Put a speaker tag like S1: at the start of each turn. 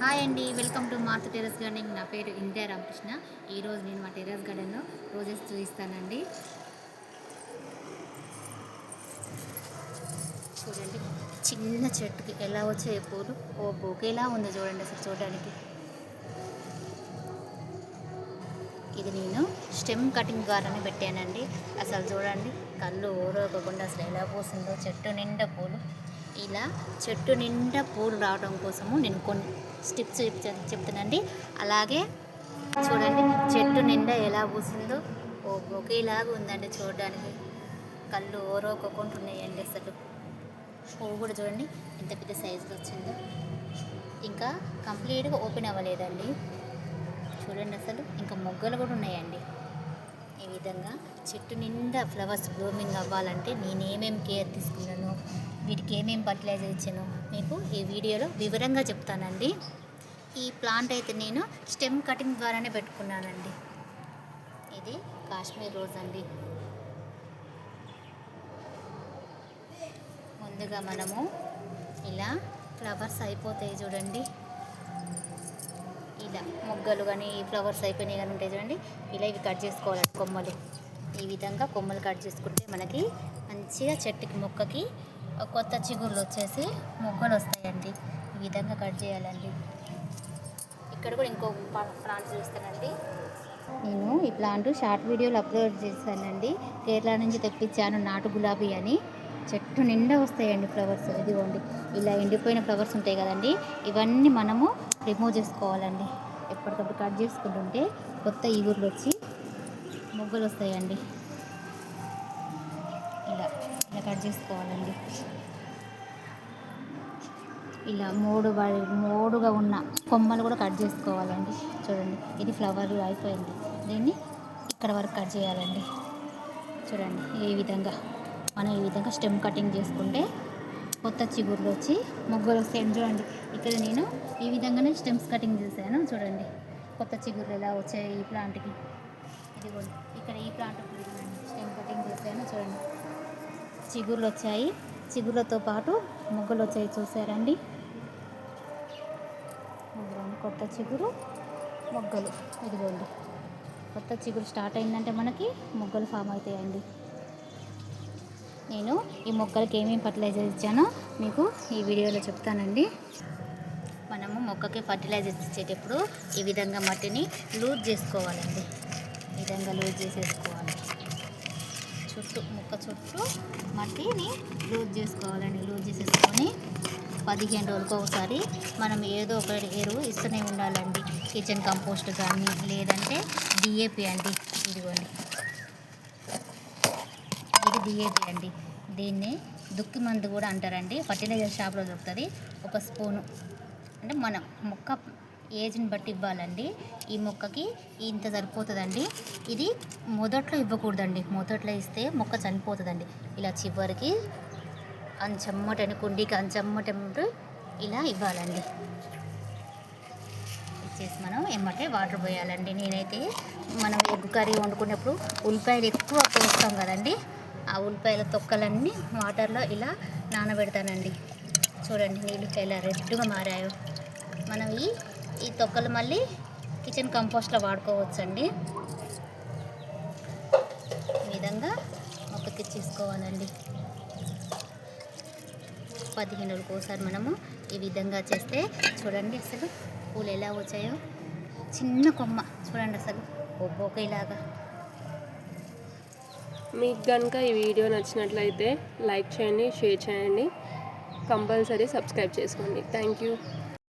S1: Hi అండి welcome to మార్త్ terrace gardening. నా పేరు ఇండియా రామకృష్ణ. ఈరోజు నేను మా టెరస్ గార్డెన్లో రోజెస్ చూపిస్తానండి. చూడండి చిన్న చెట్టుకి ఎలా వచ్చాయి పూలు? ఓ బొకేలా ఉంది చూడండి అసలు చూడడానికి. ఇది నేను స్టెమ్ కటింగ్ ద్వారానే పెట్టానండి. అసలు చూడండి కళ్ళు ఊరకోకుండా అసలు ఎలా పోసిందో చెట్టు నిండా పూలు. ఇలా చెట్టు నిండా పూలు రావడం కోసము నేను కొన్ని స్టిప్స్ చెప్తానండి. అలాగే చూడండి చెట్టు నిండా ఎలా పూసిందో. ఓ ఒకేలాగా ఉందండి చూడడానికి. కళ్ళు ఓరోకోకుంటున్నాయండి అసలు. పువ్వు కూడా చూడండి ఎంత పెద్ద సైజులో వచ్చిందో. ఇంకా కంప్లీట్గా ఓపెన్ అవ్వలేదండి. చూడండి అసలు ఇంకా మొగ్గలు కూడా ఉన్నాయండి. ఈ విధంగా చెట్టు నిండా ఫ్లవర్స్ బ్లూమింగ్ అవ్వాలంటే నేను ఏమేమి కేర్ తీసుకున్నాను? వీటికి ఏమేమి ఫర్టిలైజర్ ఇచ్చాను మీకు ఈ వీడియోలో వివరంగా చెప్తానండి. ఈ ప్లాంట్ అయితే నేను స్టెమ్ కటింగ్ ద్వారానే పెట్టుకున్నానండి. ఇది కాశ్మీర్ రోజ్ అండి. ముందుగా మనము ఇలా ఫ్లవర్స్ అయిపోతాయి చూడండి. ఇలా మొగ్గలు కానీ ఫ్లవర్స్ అయిపోయినాయి కానీ ఉంటాయి చూడండి. ఇలా ఇవి కట్ చేసుకోవాలి కొమ్మలు. ఈ విధంగా కొమ్మలు కట్ చేసుకుంటే మనకి మంచిగా చెట్టుకి మొక్కకి కొత్త చిగుర్లు వచ్చేసి మొగ్గలు వస్తాయండి. ఈ విధంగా కట్ చేయాలండి. ఇక్కడ కూడా ఇంకో ప్లాంట్ చూస్తానండి. నేను ఈ ప్లాంట్ షార్ట్ వీడియోలు అప్లోడ్ చేశానండి. కేరళ నుంచి తెప్పించాను నాటు గులాబీ అని. చెట్టు నిండా వస్తాయండి ఫ్లవర్స్. ఇదిగోండి. ఇలా ఎండిపోయిన ఫ్లవర్స్ ఉంటాయి కదండి. ఇవన్నీ మనము రిమూవ్ చేసుకోవాలండి. ఎప్పటికప్పుడు కట్ చేసుకుంటుంటే కొత్త ఈగుర్లు వచ్చి మొగ్గలు వస్తాయండి. కట్ చేసుకోవాలండి. ఇలా మూడు మూడుగా ఉన్న కొమ్మలు కూడా కట్ చేసుకోవాలండి. చూడండి ఇది ఫ్లవర్ అయిపోయింది. దీన్ని ఇక్కడ వరకు కట్ చేయాలండి. చూడండి ఈ విధంగా. మనం ఈ విధంగా స్టెమ్ కటింగ్ చేసుకుంటే కొత్త చిగుర్లు వచ్చి మొగ్గలు వస్తాయని చూడండి ఇక్కడ నేను ఈ విధంగానే స్టెమ్స్ కటింగ్ చేశాను. చూడండి కొత్త చిగుర్లు ఎలా వచ్చాయి ఈ ప్లాంట్కి ఇదిగోండి ఇక్కడ ఈ ప్లాంట్ స్టెమ్ కటింగ్ చేశాను. చూడండి చిగుర్లు వచ్చాయి చిగుర్లతో పాటు మొగ్గలు వచ్చాయి చూసారండి కొత్త చిగురు మొగ్గలు. ఇదిగోండి కొత్త చిగురు స్టార్ట్ అయిందంటే మనకి మొగ్గలు ఫామ్ అవుతాయండి. నేను ఈ మొక్కలకి ఏమేమి ఫర్టిలైజర్ ఇచ్చానో మీకు ఈ వీడియోలో చెప్తానండి. మనము మొక్కకి ఫర్టిలైజర్స్ ఇచ్చేటప్పుడు ఈ విధంగా మట్టిని లూజ్ చేసుకోవాలండి. ఈ విధంగా లూజ్ చేసేసుకోవాలి. చుట్టూ మొక్క చుట్టూ మట్టిని లూజ్ చేసుకోవాలండి. లూజ్ చేసేసుకొని పదిహేను రోజులకు ఒకసారి మనం ఏదో ఒక ఎరువు ఇస్తూనే ఉండాలండి. కిచెన్ కంపోస్ట్ కానీ లేదంటే డిఏపి అండి. ఇదిగోండి. ఇది డిఏపి అండి. దీన్ని దుక్కి మందు కూడా అంటారండి. ఫర్టిలైజర్ షాప్లో దొరుకుతుంది. ఒక స్పూను. అంటే మనం మొక్క ఏజ్ని బట్టి ఇవ్వాలండి. ఈ మొక్కకి ఇంత సరిపోతుందండి. ఇది మొదట్లో ఇవ్వకూడదండి. మొదట్లో ఇస్తే మొక్క చనిపోతుందండి. ఇలా చివరికి అంచమ్మటని కుండీకి అంచమ్మటప్పుడు ఇలా ఇవ్వాలండి. ఇచ్చేసి మనం ఎమ్మటే వాటర్ పోయాలండి. నేనైతే మనం ఎగ్ కర్రీ వండుకునేప్పుడు ఉల్లిపాయలు ఎక్కువ పోస్తాం కదండి. ఆ ఉల్లిపాయల తొక్కలన్నీ వాటర్లో ఇలా నానబెడతానండి. చూడండి నీళ్ళు ఇలా రెడ్గా మారాయో. మనం ఈ ఈ తొక్కలు మళ్ళీ కిచెన్ కంపోస్ట్లో వాడుకోవచ్చండి. ఈ విధంగా మొక్కకి చేసుకోవాలండి. పదిహేను రోజులకు ఒకసారి మనము ఈ విధంగా చేస్తే చూడండి అసలు పూలు ఎలా వచ్చాయో. చిన్న కొమ్మ చూడండి అసలు ఒక్కొక్కలాగా.
S2: మీకు కనుక ఈ వీడియో నచ్చినట్లయితే లైక్ చేయండి షేర్ చేయండి. కంపల్సరీ సబ్స్క్రైబ్ చేసుకోండి. Thank you.